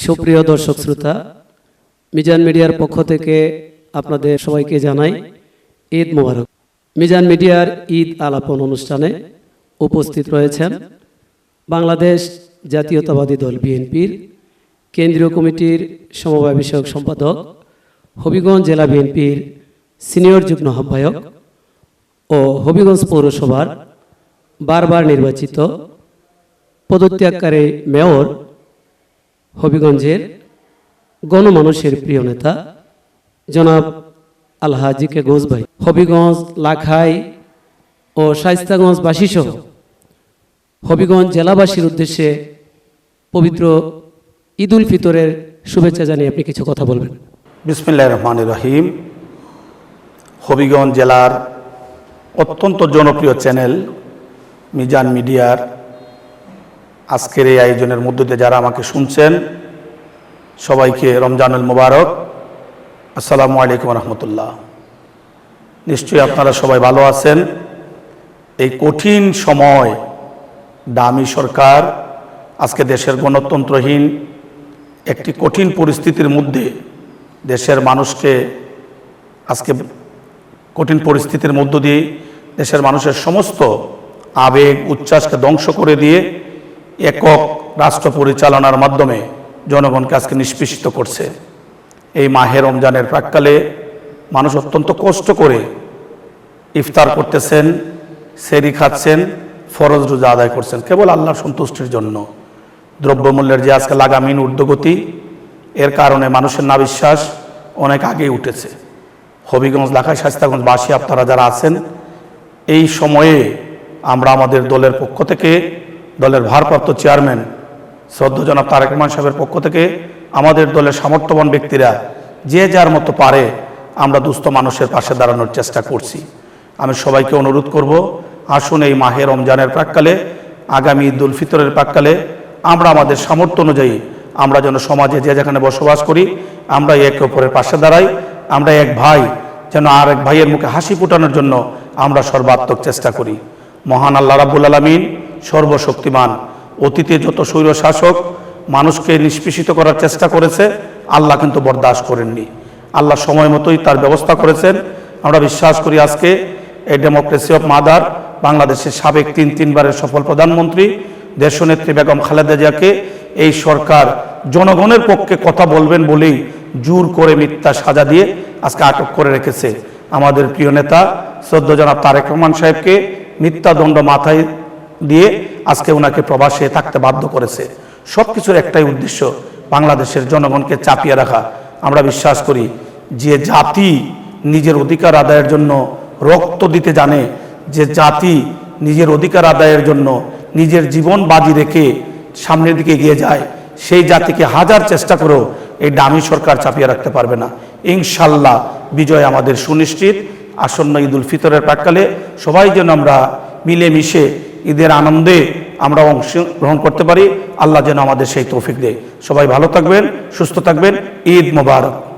সুপ্রিয় দর্শক শ্রোতা মিজান মিডিয়ার পক্ষ থেকে আপনাদের সবাইকে জানাই ঈদ মোবারক। মিজান মিডিয়ার ঈদ আলাপন অনুষ্ঠানে উপস্থিত রয়েছেন বাংলাদেশ জাতীয়তাবাদী দল বিএনপির কেন্দ্রীয় কমিটির সমবায় বিষয়ক সম্পাদক হবিগঞ্জ জেলা বিএনপির সিনিয়র যুগ্ম আহ্বায়ক ও হবিগঞ্জ পৌরসভার বারবার নির্বাচিত পদত্যাগকারী মেয়র হবিগঞ্জের গণমানুষের প্রিয় নেতা জনাব আলহাজি কে ঘোষ ভাই। হবিগঞ্জ, লাখাই ও শাইস্তাগঞ্জবাসী সহ হবিগঞ্জ জেলাবাসীর উদ্দেশ্যে পবিত্র ঈদ উল ফিতরের শুভেচ্ছা জানিয়ে আপনি কিছু কথা বলবেন। বিসমিল্লা রহমান রহিম। হবিগঞ্জ জেলার অত্যন্ত জনপ্রিয় চ্যানেল মিজান মিডিয়ার আজকের এই আয়োজনের মধ্য দিয়ে যারা আমাকে শুনছেন, সবাইকে রমজানুল মোবারক। আসসালামু আলাইকুম রহমতুল্লাহ। নিশ্চয়ই আপনারা সবাই ভালো আছেন। এই কঠিন সময় দামি সরকার, আজকে দেশের গণতন্ত্রহীন একটি কঠিন পরিস্থিতির মধ্যে দেশের মানুষকে আজকে কঠিন পরিস্থিতির মধ্য দিয়ে দেশের মানুষের সমস্ত আবেগ, উচ্ছ্বাসকে ধ্বংস করে দিয়ে একক রাষ্ট্র পরিচালনার মাধ্যমে জনগণকে আজকে নিষ্পেষিত করছে। এই মাহে রমজানের প্রাককালে মানুষ অত্যন্ত কষ্ট করে ইফতার করতেছেন, সেরি খাচ্ছেন, ফরজ রোজা আদায় করছেন। কেবল আল্লাহর সন্তুষ্টির জন্য। দ্রব্যমূল্যের যে আজকে লাগামহীন ঊর্ধ্বগতি, এর কারণে মানুষের না বিশ্বাস অনেক আগেই উঠেছে। হবিগঞ্জ লাখাই শাস্তাগঞ্জ বাসী আপনারা যারা আছেন, এই সময়ে আমরা আমাদের দলের পক্ষ থেকে দলের ভারপ্রাপ্ত চেয়ারম্যান শ্রদ্ধা জনাব তারেক রহমান সাহেবের পক্ষ থেকে আমাদের দলের সামর্থ্যবান ব্যক্তিরা যে যার মতো পারে আমরা দুস্থ মানুষের পাশে দাঁড়ানোর চেষ্টা করছি। আমি সবাইকে অনুরোধ করব, আসুন এই মাহে রমজানের প্রাককালে, আগামী ঈদ উল ফিতরের প্রাককালে আমরা আমাদের সামর্থ্য অনুযায়ী আমরা যেন সমাজে যে যেখানে বসবাস করি, আমরা একে অপরের পাশে দাঁড়াই, আমরা এক ভাই যেন আর এক ভাইয়ের মুখে হাসি ফুটানোর জন্য আমরা সর্বাত্মক চেষ্টা করি। মহান আল্লাহ রাবুল আলমিন সর্বশক্তিমান। অতীতে যত স্বৈর শাসক মানুষকে নিষ্পেষিত করার চেষ্টা করেছে, আল্লাহ কিন্তু বরদাস্ত করেননি। আল্লাহ সময় মতোই তার ব্যবস্থা করেছেন। আমরা বিশ্বাস করি আজকে এই ডেমোক্রেসি অফ মাদার বাংলাদেশের সাবেক তিন তিনবারের সফল প্রধানমন্ত্রী, দেশনেত্রী বেগম খালেদা জিয়াকে এই সরকার জনগণের পক্ষে কথা বলবেন বলেই জোর করে মিথ্যা সাজা দিয়ে আজকে আটক করে রেখেছে। আমাদের প্রিয় নেতা, শ্রদ্ধ জনাব তারেক রহমান সাহেবকে মিথ্যা দণ্ড মাথায় দিয়ে আজকে ওনাকে প্রবাসে থাকতে বাধ্য করেছে। সব কিছুর একটাই উদ্দেশ্য বাংলাদেশের জনগণকে চাপিয়ে রাখা। আমরা বিশ্বাস করি, যে জাতি নিজের অধিকার আদায়ের জন্য রক্ত দিতে জানে, যে জাতি নিজের অধিকার আদায়ের জন্য নিজের জীবন বাজি রেখে সামনের দিকে এগিয়ে যায়, সেই জাতিকে হাজার চেষ্টা করেও এই দামি সরকার চাপিয়ে রাখতে পারবে না। ইনশাল্লাহ বিজয় আমাদের সুনিশ্চিত। আসন্ন ঈদ উল ফিতরের প্রাককালে সবাই যেন আমরা মিলেমিশে ঈদের আনন্দে আমরা অংশগ্রহণ করতে পারি। আল্লাহ যেন আমাদের সেই তৌফিক দেয়। সবাই ভালো থাকবেন, সুস্থ থাকবেন। ঈদ মোবারক।